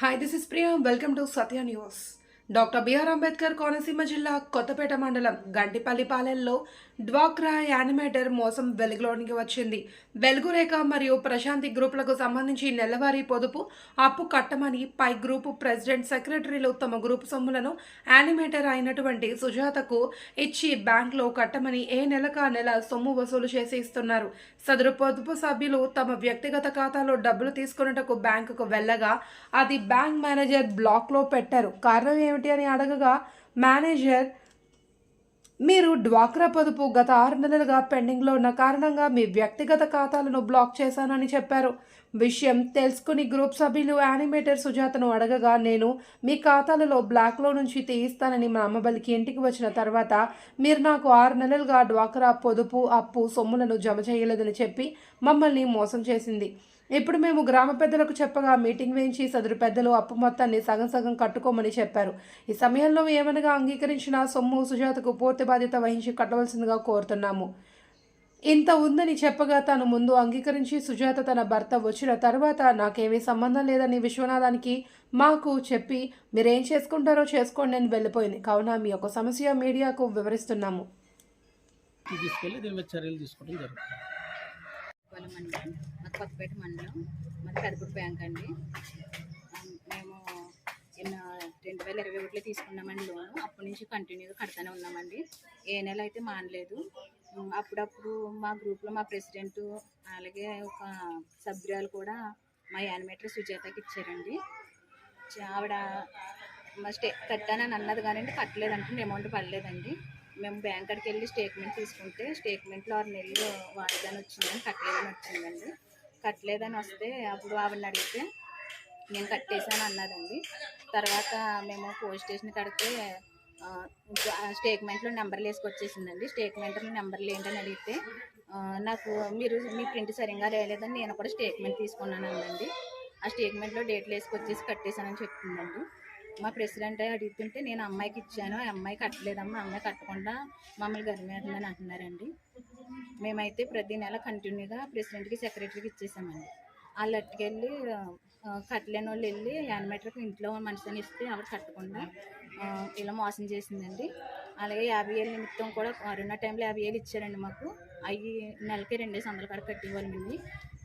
Hi, this is Priya. Welcome to Satya News. Doctor BR Ambedkar Konaseema జిల్లా కొత్తపేట మండలం గంటిపల్లిపాలెల్లో డ్వాక్రా animator మోసం వెలుగులోనికి వచ్చింది. వెలుగురేఖ మరియు ప్రశాంతి గ్రూపులకు సంబంధించి నెలవారీ పొదుపు అప్పు కట్టమని పై గ్రూపు ప్రెసిడెంట్ సెక్రటరీలు తమ గ్రూపు సొమ్ములను యానిమేటర్ అయినటువంటి సుజాతకు ఇచ్చి బ్యాంక్లో కట్టమని ఏ నెలకు నెల సొమ్ము వసూలు చేసి ఇస్తున్నారు. సదరు పొదుపు సభ్యులు తమ వ్యక్తిగత ఖాతాలో డబ్బులు తీసుకున్నటకు బ్యాంకుకు వెళ్ళగా అది బ్యాంక్ మేనేజర్ బ్లాక్లో పెట్టారు. కారణం ఏమిటి? అని అడగగా మేనేజర్ మీరు డ్వాక్రా పొదుపు గత ఆరు నెలలుగా పెండింగ్లో ఉన్న కారణంగా మీ వ్యక్తిగత ఖాతాలను బ్లాక్ చేశానని చెప్పారు. విషయం తెలుసుకుని గ్రూప్ సభ్యులు యానిమేటర్ సుజాతను అడగగా నేను మీ ఖాతాలలో బ్లాక్లో నుంచి తీయిస్తానని మా అమ్మబలికి ఇంటికి వచ్చిన తర్వాత మీరు నాకు ఆరు నెలలుగా డ్వాక్రా పొదుపు అప్పు సొమ్ములను జమ చేయలేదని చెప్పి మమ్మల్ని మోసం చేసింది. ఇప్పుడు మేము గ్రామ పెద్దలకు చెప్పగా మీటింగ్ వేయించి సదరు పెద్దలు అప్పు మొత్తాన్ని సగం సగం కట్టుకోమని చెప్పారు. ఈ సమయంలో ఏమనగా అంగీకరించిన సొమ్ము సుజాతకు పూర్తి బాధ్యత వహించి కట్టవలసిందిగా కోరుతున్నాము. ఇంత ఉందని చెప్పగా తాను ముందు అంగీకరించి సుజాత తన భర్త వచ్చిన తర్వాత నాకేమీ సంబంధం లేదని విశ్వనాథానికి మాకు చెప్పి మీరేం చేసుకుంటారో చేసుకోండి అని వెళ్ళిపోయింది. కావున మీ యొక్క సమస్య మీడియాకు వివరిస్తున్నాము. తీసుకెళ్ళి దీని మీద చర్యలు తీసుకోవడం జరుగుతుంది. కొల మండలం మాది కొత్తపేట మండలం మాది పెదపూడి బ్యాంక్ అండి. మేము రెండు వేల ఇరవై ఒకటిలో తీసుకున్నామండి లోను. అప్పటి నుంచి కంటిన్యూగా కడతానే ఉన్నామండి. ఏ నెల అయితే మానలేదు. అప్పుడప్పుడు మా గ్రూప్లో మా ప్రెసిడెంట్ అలాగే ఒక సభ్యురాలు కూడా మా యానిమేటర్ సుజాతకి ఇచ్చారండి. ఆవిడ మా స్టే కట్టానని అన్నది కానీ కట్టలేదంటే అమౌంట్ పడలేదండి. మేము బ్యాంక్ కాడికి వెళ్ళి స్టేట్మెంట్ తీసుకుంటే స్టేట్మెంట్లో ఆరు నెలలు వాయిదాని వచ్చిందని కట్టలేదని వచ్చిందండి. కట్టలేదని వస్తే అప్పుడు ఆవిడని అడిగితే నేను కట్టేశాను అన్నాడండి తర్వాత మేము పోలీస్ స్టేషన్ కడితే స్టేట్మెంట్లో నెంబర్లు వేసుకొచ్చేసిందండి. స్టేట్మెంట్లో నెంబర్లు ఏంటని అడిగితే నాకు మీరు మీ ప్రింట్ సరిగ్గా రాయలేదని నేను కూడా స్టేట్మెంట్ తీసుకున్నాను అందండి ఆ స్టేట్మెంట్లో డేట్లు వేసుకొచ్చేసి కట్టేశానని చెప్తుందండి మా ప్రెసిడెంట్ అడుగుతుంటే నేను అమ్మాయికి ఇచ్చాను ఆ అమ్మాయి కట్టలేదమ్మా అమ్మాయి కట్టకుండా మమ్మల్ని గరిమేస్తుందని అంటున్నారండి మేమైతే ప్రతి నెల కంటిన్యూగా ప్రెసిడెంట్కి సెక్రటరీకి ఇచ్చేసామండి. వాళ్ళు అట్టుకెళ్ళి కట్టలేని వాళ్ళు వెళ్ళి యానిమేటర్కి ఇంట్లో మనిషిని ఇస్తే ఆవిడ కట్టకుండా ఇలా మోసం చేసిందండి. అలాగే యాభై ఏళ్ళ నిమిత్తం కూడా కరోనా టైంలో యాభై ఏళ్ళు ఇచ్చారండి మాకు. అవి నెలకి రెండేసి వందల కాడ కట్టేవాళ్ళమండి.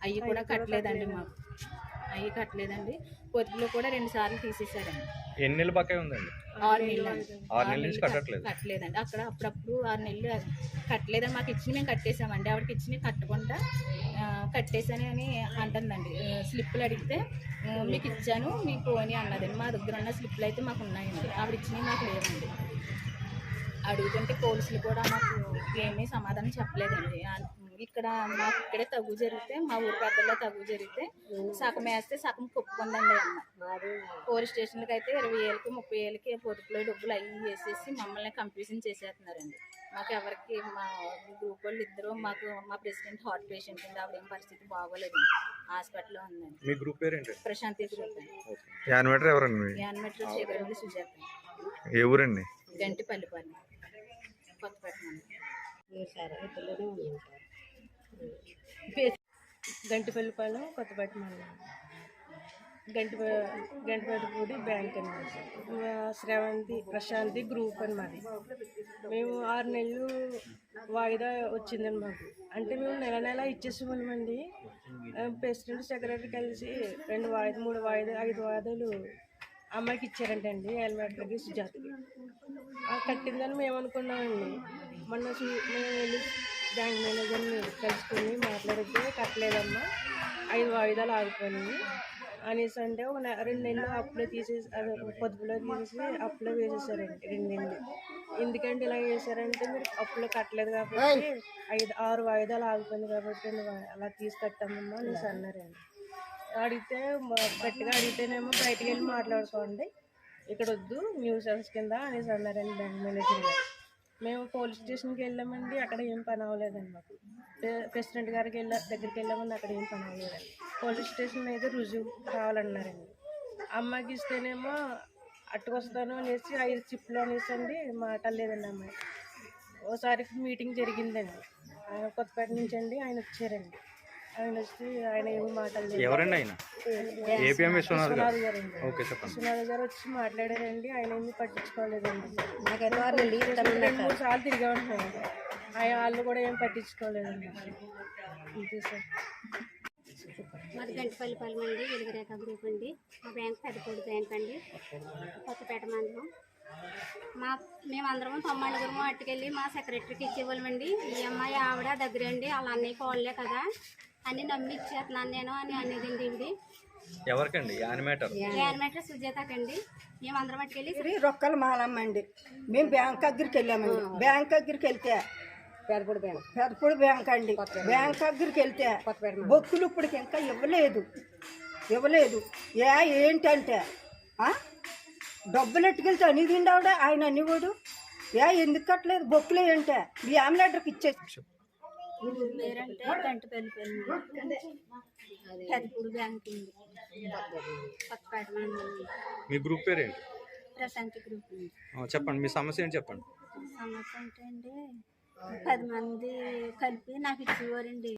అవి కూడా కట్టలేదండి మాకు. అవి కట్టలేదండి. పొదుపులో కూడా రెండు సార్లు తీసేశారండి. ఎన్ని నెలలు బకాయి ఉందండి? ఆరు నెలలు. ఆరు నెలల నుంచి కట్టట్లేదు. కట్టలేదండి. అక్కడ అప్పుడప్పుడు ఆరు నెలలు కట్టలేదని మాకు ఇచ్చి మేము కట్టేసామండి ఆవిడకి ఇచ్చి కట్టకుండా ఆ, కట్టేసాను అని అంటుందండి. స్లిప్పులు అడిగితే మీకు ఇచ్చాను మీకు పోని అన్నదండి. మా దగ్గర ఉన్న స్లిప్పులు అయితే మాకు ఉన్నాయండి. ఆవిడ ఇచ్చినవి మాకు లేవండి. అడుగుతుంటే పోలీసులు కూడా మాకు ఏమీ సమాధానం చెప్పలేదండి. ఇక్కడ మాకు ఇక్కడే తగు జరిగితే మా ఊరు పెద్దల్లో తగు జరిగితే సగం వేస్తే సగం కొప్పుకుందండి అమ్మ. పోలీస్ స్టేషన్లకి అయితే ఇరవై ఏళ్ళకి ముప్పై ఏళ్ళకి పొదుపులో డబ్బులు అవి వేసేసి మమ్మల్ని కంప్యూజన్ చేసేస్తున్నారండి. మాకు ఎవరికి మా గ్రూప్ వాళ్ళు ఇద్దరు మాకు మా ప్రెసిడెంట్ హార్ట్ పేషెంట్ అండి. ఆవిడ ఏం పరిస్థితి బాగోలేదు హాస్పిటల్లో ఉందండి. మీ గ్రూప్ పేరు ఏంటి ప్రశాంతి గ్రూప్ యానిమేటర్ ఎవరండి యాన్మెట్రో సుజాత. ఏ ఊరండి? గంటి పల్లిపల్లి కొత్తపేట గంటి గంటిపల్లిపాలెం కొత్తపేట మండలం గంటి గంటిపేటపూడి బ్యాంక్ అనమాట శ్రావంతి శ్రవంతి ప్రశాంతి గ్రూప్ అని మాది మేము ఆరు నెలలు వాయిదా వచ్చిందని మాకు. అంటే మేము నెల నెల ఇచ్చేసేవాళ్ళమండి. ప్రెసిడెంట్ సెక్రటరీ కలిసి రెండు వాయిదా మూడు వాయిదా ఐదు వాయిదాలు అమ్మాయికి ఇచ్చారంటండి ఎలిమెంటరీకి సుజాతకి కట్టిందని మేము అనుకున్నామండి మొన్న మేము వెళ్ళి బ్యాంక్ మేనేజర్ని కలుసుకుని మాట్లాడితే కట్టలేదమ్మా ఐదు వాయిదాలు ఆగిపోయినాయి. అనేసి అంటే ఒక నె- రెండు నెలలు అప్పులో తీసేసి అదే పొదుపులో తీసేసి అప్పులో వేసేసారండి రెండు నెలలు. ఎందుకంటే ఇలా చేశారంటే మీరు అప్పులో కట్టలేదు కాబట్టి ఐదు ఆరు వాయిదాలు ఆగిపోయింది కాబట్టి అలా తీసి కట్టామమ్మా అనేసి అన్నారండి. అడిగితే గట్టిగా అడిగితేనేమో బయటికి వెళ్ళి మాట్లాడుకోండి. ఇక్కడ వద్దు న్యూసెన్స్ కింద అనేసి అన్నారండి బ్యాంక్ మేనేజర్ గారు. మేము పోలీస్ స్టేషన్కి వెళ్ళామండి. అక్కడ ఏం పని అవ్వలేదండి మాకు ప్రెసిడెంట్ గారికి వెళ్ళ దగ్గరికి వెళ్ళామండి. అక్కడ ఏం పని అవ్వలేదండి పోలీస్ స్టేషన్ అయితే రుజువు కావాలన్నారండి. అమ్మాయికి ఇస్తేనేమో అట్టుకొస్తాను అనేసి ఐదు చిప్పులు అనేసి అండి మాట్లాడలేదండి అమ్మాయి. ఓసారి మీటింగ్ జరిగిందండి. కొత్తపేట నుంచి అండి ఆయన వచ్చారండి. ఆయన వస్తే ఆయన ఏమి మాట్లాడలేదు ఎవరండి ఆయన? ఏపీఎం విశ్వనాథ్ గారు? ఓకే చెప్పండి. విశ్వనాథ్ గారు వచ్చి మాట్లాడారండి. ఆయన ఏమి పట్టించుకోలేదండి. రెండు మూడు సార్లు తిరిగా ఉంటున్నాయండి ఆయన వాళ్ళు కూడా ఏం పట్టించుకోలేదండి. అంతే సార్. మాది గంటిపల్లి పల్లి అండి వెలుగురేఖ గ్రూప్ అండి. మా బ్యాంక్ పెద్దపూడి బ్యాంక్ అండి. కొత్తపేట మండలం. మా మేమందరం తొమ్మిదిగురము అట్టుకెళ్ళి మా సెక్రటరీకి ఇచ్చేవాళ్ళమండి. ఈ అమ్మాయి ఆవిడ దగ్గరండి వాళ్ళ అన్నయ్య కోళ్ళే కదా. అని నమ్మి ఇచ్చేస్తున్నాను నేను అని అనేదండి ఇది ఎవరికండి? యానిమేటర్. యానిమేటర్ సుజాతకండి. మేమందరం అట్టుకెళ్ళి ఇది రొక్కల మాలమ్మండి. మేము బ్యాంక్ దగ్గరికి వెళ్ళామండి. బ్యాంక్ దగ్గరికి వెళ్తే పెదపూడి బ్యాంక్. పెదపూడి బ్యాంక్ అండి. బ్యాంక్ దగ్గరికి వెళ్తే బొక్కులు ఇప్పటికి ఇంకా ఇవ్వలేదు. ఇవ్వలేదు. ఏ ఏంటంటే ఆ? డబ్బులు ఎట్టుకెళ్తే అనేది ఆవిడ ఆయన అనేవాడు ఏ ఎందుకు కట్టలేదు? బొక్కులు ఏంటే మీ ఆమ్లెటర్కి ఇచ్చేసి. పేరంటే గంటిపల్లి పల్లి పెద్దపూడి బ్యాంక్ అండి కొత్తపేట మండలం మీ గ్రూప్ పేరేంటి ప్రశాంతి గ్రూప్ చెప్పండి మీ సమస్య ఏంటి చెప్పండి? సమస్య అంటే అండి పది మంది కలిపి నాకు ఇచ్చేవారండి